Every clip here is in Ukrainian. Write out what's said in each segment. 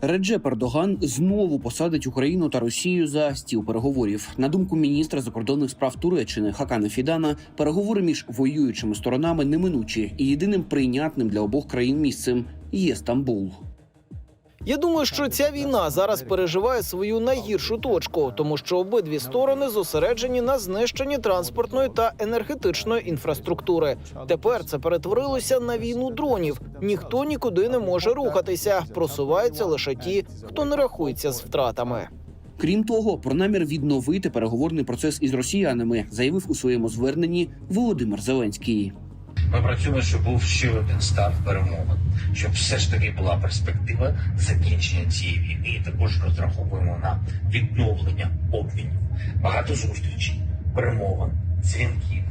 Реджеп Ердоган знову посадить Україну та Росію за стіл переговорів. На думку міністра закордонних справ Туреччини Хакана Фідана, переговори між воюючими сторонами неминучі, і єдиним прийнятним для обох країн місцем є Стамбул. Я думаю, що ця війна зараз переживає свою найгіршу точку, тому що обидві сторони зосереджені на знищенні транспортної та енергетичної інфраструктури. Тепер це перетворилося на війну дронів. Ніхто нікуди не може рухатися. Просуваються лише ті, хто не рахується з втратами. Крім того, про намір відновити переговорний процес із росіянами заявив у своєму зверненні Володимир Зеленський. Ми працюємо, щоб був ще один старт перемовин, щоб все ж таки була перспектива закінчення цієї війни. І також розраховуємо на відновлення обмінів. Багато зустрічей, перемовин, дзвінків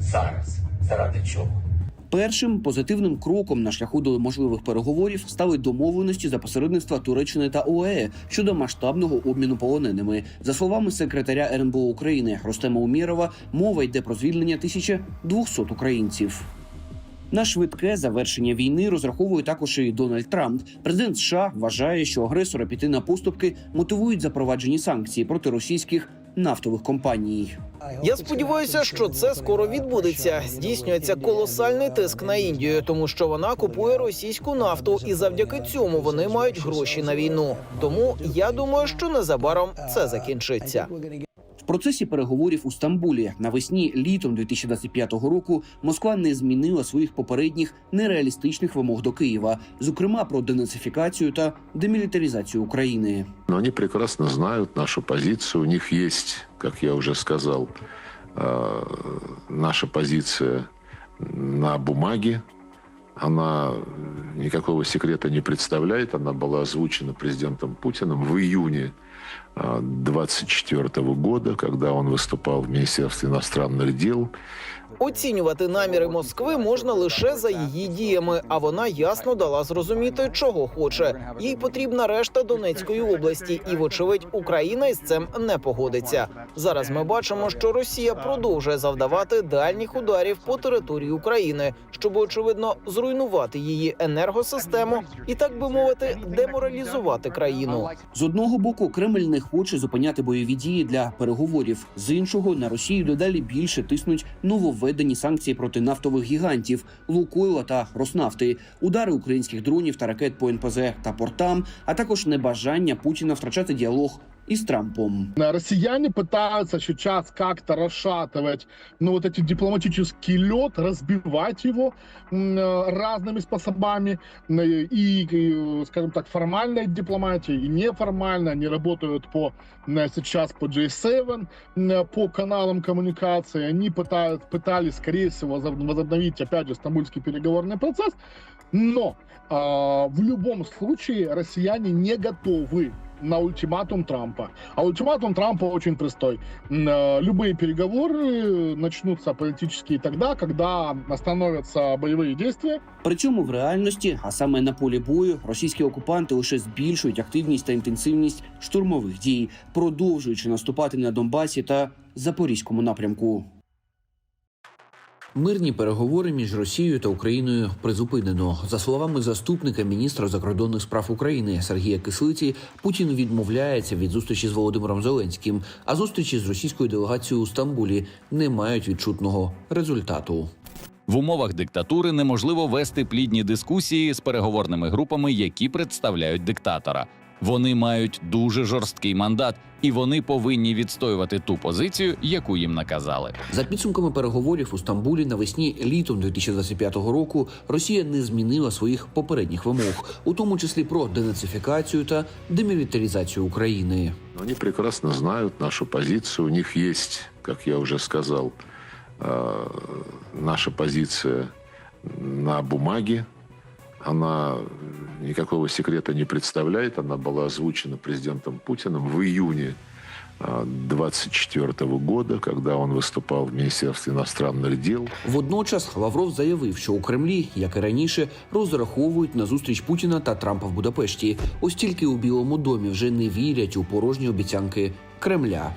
зараз заради цього. Першим позитивним кроком на шляху до можливих переговорів стали домовленості за посередництва Туреччини та ОАЕ щодо масштабного обміну полоненими. За словами секретаря РНБО України Ростема Умєрова, мова йде про звільнення 1200 українців. На швидке завершення війни розраховує також і Дональд Трамп. Президент США вважає, що агресора піти на поступки мотивують запроваджені санкції проти російських нафтових компаній. Я сподіваюся, що це скоро відбудеться. Здійснюється колосальний тиск на Індію, тому що вона купує російську нафту, і завдяки цьому вони мають гроші на війну. Тому я думаю, що незабаром це закінчиться В процесі переговорів у Стамбулі навесні літом 2025 року Москва не змінила своїх попередніх нереалістичних вимог до Києва, зокрема про денацифікацію та демілітаризацію України. Но они прекрасно знают нашу позицию. У них есть, как я уже сказал, э, наша позиция на бумаге. Она никакого секрета не представляет. Она была озвучена президентом Путиным в июне 2024 года, когда он выступал в Министерстве иностранных дел. Оцінювати наміри Москви можна лише за її діями, а вона ясно дала зрозуміти, чого хоче. Їй потрібна решта Донецької області, і, вочевидь, Україна із цим не погодиться. Зараз ми бачимо, що Росія продовжує завдавати дальніх ударів по території України, щоб очевидно зруйнувати її енергосистему і, так би мовити, деморалізувати країну. З одного боку, Кремль не хоче зупиняти бойові дії для переговорів. З іншого на Росію дедалі більше тиснуть нововведені санкції проти нафтових гігантів Лукойла та Роснафти, удари українських дронів та ракет по НПЗ та портам, а також небажання Путіна втрачати діалог із Трампом. Россияне пытаются сейчас как-то расшатывать, ну, вот эти дипломатический лед, разбивать его э, разными способами. И, и, скажем так, формальная дипломатия и неформальная. Они работают по, сейчас по J7, м, по каналам коммуникации. Они пытают, пытались, скорее всего, возоб- возобновить, опять же, стамбульский переговорный процесс. Но а, в любом случае россияне не готовы на ультиматум Трампа. А ультиматум Трампа очень простой. М, э, Любые переговоры начнутся политические тогда, когда остановятся боевые действия. При цьому в реальності, а саме на полі бою, російські окупанти лише збільшують активність та інтенсивність штурмових дій, продовжуючи наступати на Донбасі та Запорізькому напрямку. Мирні переговори між Росією та Україною призупинено. За словами заступника міністра закордонних справ України Сергія Кислиці, Путін відмовляється від зустрічі з Володимиром Зеленським, а зустрічі з російською делегацією у Стамбулі не мають відчутного результату. В умовах диктатури неможливо вести плідні дискусії з переговорними групами, які представляють диктатора. Вони мають дуже жорсткий мандат, і вони повинні відстоювати ту позицію, яку їм наказали. За підсумками переговорів у Стамбулі навесні літом 2025 року Росія не змінила своїх попередніх вимог, у тому числі про денацифікацію та демілітаризацію України. Но они прекрасно знают нашу позицию. У них есть, как я уже сказал, э, наша позиция на бумаге. Она никакого секрета не представляет. Она была озвучена президентом Путиным в июне 2024 года, когда он выступал в Министерстве иностранных дел. Водночас Лавров заявив, що у Кремлі, як і раніше, розраховують на зустріч Путіна та Трампа в Будапешті. Ось тільки у Білому домі вже не вірять у порожні обіцянки Кремля.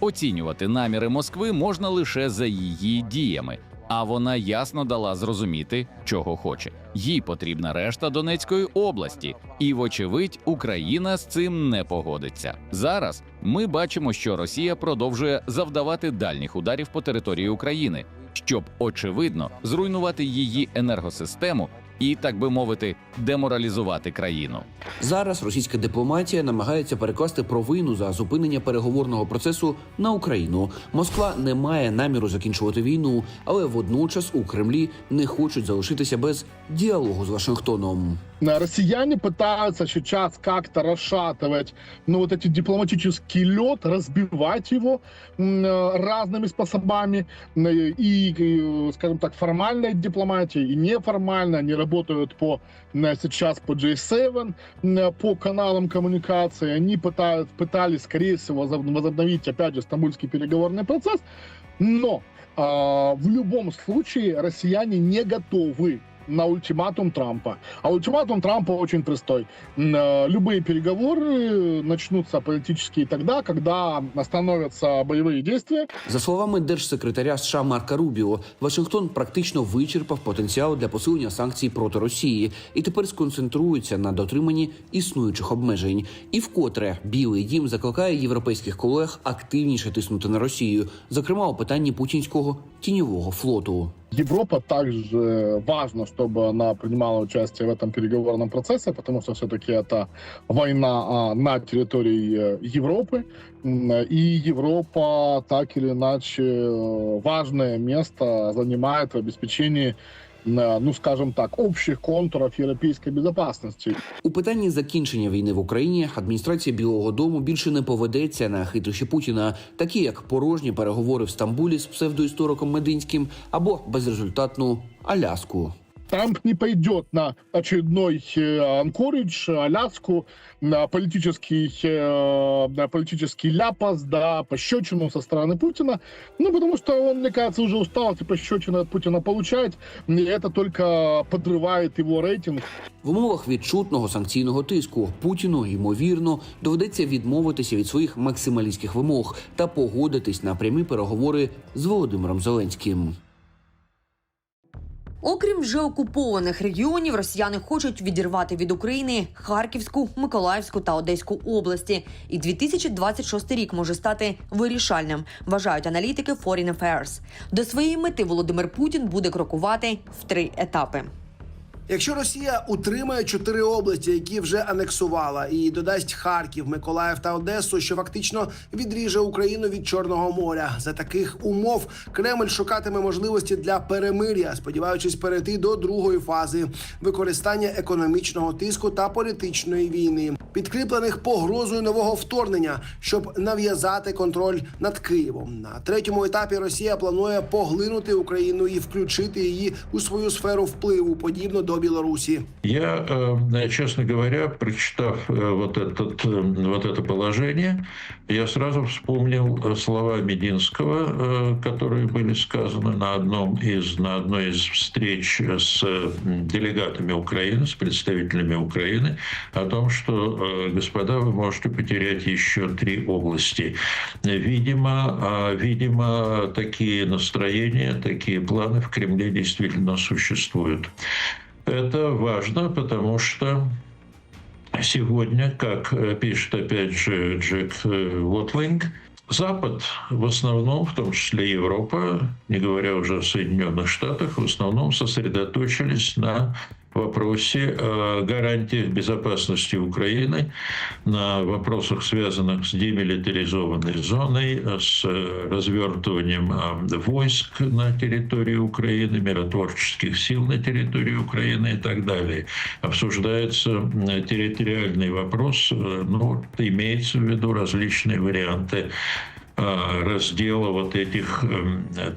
Оцінювати наміри Москви можна лише за її діями. А вона ясно дала зрозуміти, чого хоче. Їй потрібна решта Донецької області, і, вочевидь, Україна з цим не погодиться. Зараз ми бачимо, що Росія продовжує завдавати дальніх ударів по території України, щоб очевидно зруйнувати її енергосистему і, так би мовити, деморалізувати країну. Зараз російська дипломатія намагається перекласти провину за зупинення переговорного процесу на Україну. Москва не має наміру закінчувати війну, але водночас у Кремлі не хочуть залишитися без діалогу з Вашингтоном. Э, Россияне пытаются сейчас как-то расшатывать, ну, вот эти дипломатический лед, разбивать его э, разными способами. М, И, и, скажем так, формальная дипломатия и неформальная. Они работают по, сейчас по J7, м, по каналам коммуникации. Они пытают, пытались, скорее всего, возоб- возобновить, опять же, стамбульский переговорный процесс. Но а, в любом случае россияне не готовы на ультиматум Трампа. А ультиматум Трампа очень простой. М, э, Любые переговоры начнутся политические тогда, когда остановятся боевые действия. За словами держсекретаря США Марка Рубіо, Вашингтон практично вичерпав потенціал для посилення санкцій проти Росії і тепер сконцентрується на дотриманні існуючих обмежень. І вкотре Білий Дім закликає європейських колег активніше тиснути на Росію, зокрема у питанні путінського тіньового флоту. Европа также важно, чтобы она принимала участие в этом переговорном процессе, потому что все-таки это война а, на территории э, Европы. М, И Европа так или иначе э, важное место занимает в обеспечении, э, ну скажем так, общих контуров європейської безопасности. У питанні закінчення війни в Україні адміністрація Білого Дому більше не поведеться на хитрощі Путіна, такі як порожні переговори в Стамбулі з псевдоісториком Мединським або безрезультатну Аляску. Трамп не пойдет на очередной э, Анкоридж, Аляску, на политический, э, на политический ляпас, да, пощечину со стороны Путина. Ну, потому что он, мне кажется, уже устал эти пощечины от Путина получать. И это только подрывает его рейтинг. В умовах відчутного санкційного тиску Путіну ймовірно доведеться відмовитися від своїх максималістських вимог та погодитись на прямі переговори з Володимиром Зеленським. Окрім вже окупованих регіонів, росіяни хочуть відірвати від України Харківську, Миколаївську та Одеську області. І 2026 рік може стати вирішальним, вважають аналітики Foreign Affairs. До своєї мети Володимир Путін буде крокувати в три етапи. Якщо Росія утримає чотири області, які вже анексувала, і додасть Харків, Миколаїв та Одесу, що фактично відріже Україну від Чорного моря, за таких умов Кремль шукатиме можливості для перемир'я, сподіваючись перейти до другої фази використання економічного тиску та політичної війни, підкріплених погрозою нового вторгнення, щоб нав'язати контроль над Києвом. На третьому етапі Росія планує поглинути Україну і включити її у свою сферу впливу, подібно до Білорусі. Я, э, честно говоря, прочитав э, вот, этот, э, вот это положение, я сразу вспомнил э, слова Мединского, э, которые были сказаны на, одном из, на одной из встреч с э, делегатами Украины, с представителями Украины, о том, что, э, господа, вы можете потерять еще три области. Видимо, а, видимо, такие настроения, такие планы в Кремле действительно существуют. Это важно, потому что сегодня, как э, пишет опять же Джек э, Уотлинг, Запад в основном, в том числе Европа, не говоря уже о Соединенных Штатах, в основном сосредоточились на вопросе э, гарантии безопасности Украины, на вопросах, связанных с демилитаризованной зоной, э, с э, развертыванием э, войск на территории Украины, миротворческих сил на территории Украины и так далее. Обсуждается э, территориальный вопрос, э, ну, имеется в виду различные варианты э, раздела вот этих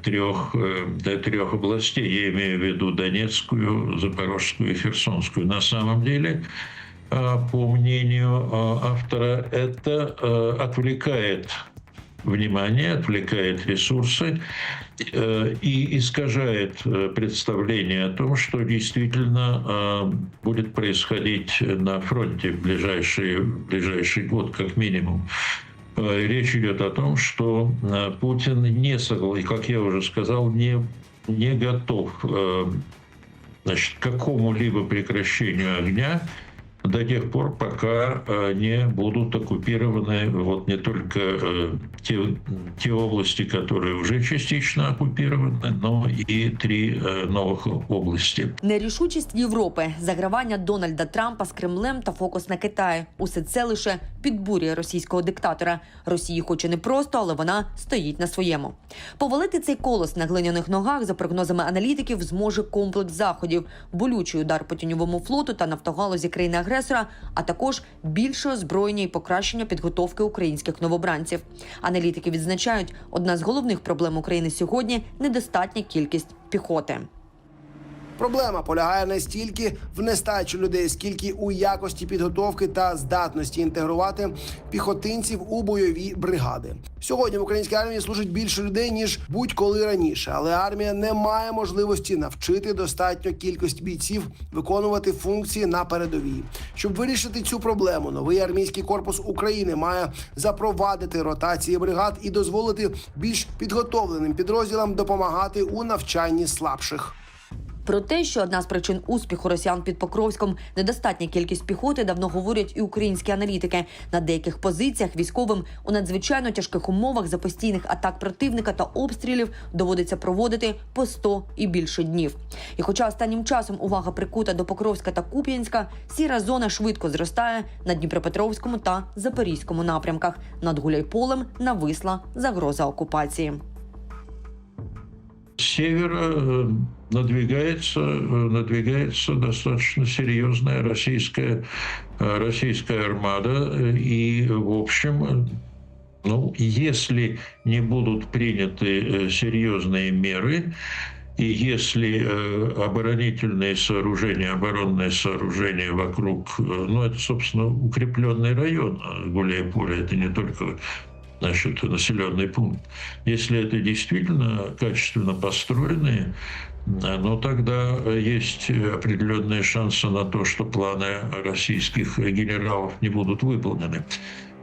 трех, до трех областей. Я имею в виду Донецкую, Запорожскую и Херсонскую. На самом деле, э, по мнению э, автора, это э, отвлекает внимание, отвлекает ресурсы э, и искажает э, представление о том, что действительно будет происходить на фронте в ближайший, в ближайший год, как минимум. Э, Речь идет о том, что э, Путин не согласен, как я уже сказал, не не готов э, значит, к какому-либо прекращению огня до тех пор, пока э, не будут оккупированы вот не только э, те, те области, которые уже частично оккупированы, но и три э, новых области. Нерішучість Європи, загравання Дональда Трампа з Кремлем та фокус на Китаї – усе це лише підбурює російського диктатора. Росії хоче не просто, але вона стоїть на своєму. Повалити цей колос на глиняних ногах, за прогнозами аналітиків, зможе комплекс заходів, болючий удар по тіньовому флоту та нафтогалузі країни-агресора, а також більше озброєння і покращення підготовки українських новобранців. Аналітики відзначають, одна з головних проблем України сьогодні недостатня кількість піхоти. Проблема полягає не стільки в нестачі людей, скільки у якості підготовки та здатності інтегрувати піхотинців у бойові бригади. Сьогодні в українській армії служить більше людей ніж будь-коли раніше, але армія не має можливості навчити достатньо кількість бійців виконувати функції на передовій. Щоб вирішити цю проблему, новий армійський корпус України має запровадити ротації бригад і дозволити більш підготовленим підрозділам допомагати у навчанні слабших. Про те, що одна з причин успіху росіян під Покровськом недостатня кількість піхоти, давно говорять і українські аналітики. На деяких позиціях військовим у надзвичайно тяжких умовах за постійних атак противника та обстрілів доводиться проводити по 100 і більше днів. І хоча останнім часом увага прикута до Покровська та Куп'янська, сіра зона швидко зростає на Дніпропетровському та Запорізькому напрямках. Над Гуляйполем нависла загроза окупації. Севера э, надвигается, э, надвигается достаточно серьезная российская, э, российская армада. И, в общем, ну, если не будут приняты серьезные меры, и если оборонительные сооружения, оборонные сооружения вокруг, ну, это, собственно, укрепленный район Гуляйполя, это не только значит, населенный пункт. Если это действительно качественно построенные, ну тогда есть определенные шансы на то, что планы российских генералов не будут выполнены.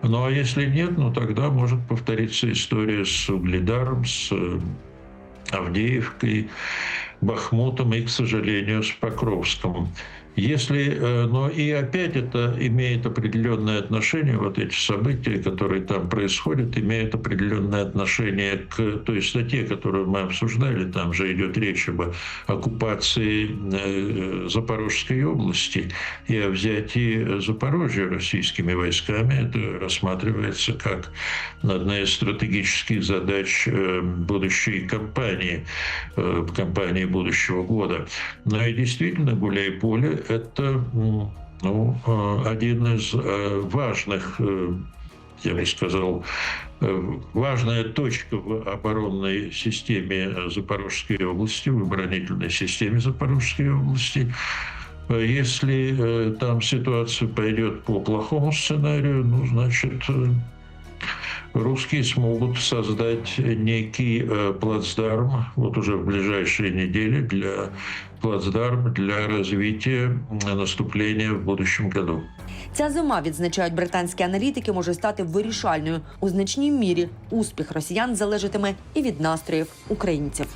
Ну а если нет, ну тогда может повториться история с Угледаром, с э, Авдеевкой, Бахмутом и, к сожалению, с Покровском. Если, э, но и опять это имеет определенное отношение, вот эти события, которые там происходят, имеют определенное отношение к той статье, которую мы обсуждали, там же идет речь об оккупации э, Запорожской области и о взятии Запорожья российскими войсками. Это рассматривается как одна из стратегических задач э, будущей кампании, кампании будущего года. Но и действительно Гуляй-Поле – это ну, э, один из э, важных, э, я бы сказал, важная точка в оборонной системе Запорожской области, в оборонительной системе Запорожской области. Если там ситуация пойдет по плохому сценарию, ну, значит, русские смогут создать некий э, плацдарм вот уже в ближайшие недели для плацдарм для развития наступлення наступления в будущем году. Ця зима, відзначають британські аналітики, може стати вирішальною у значній мірі. Успіх росіян залежатиме і від настроїв українців.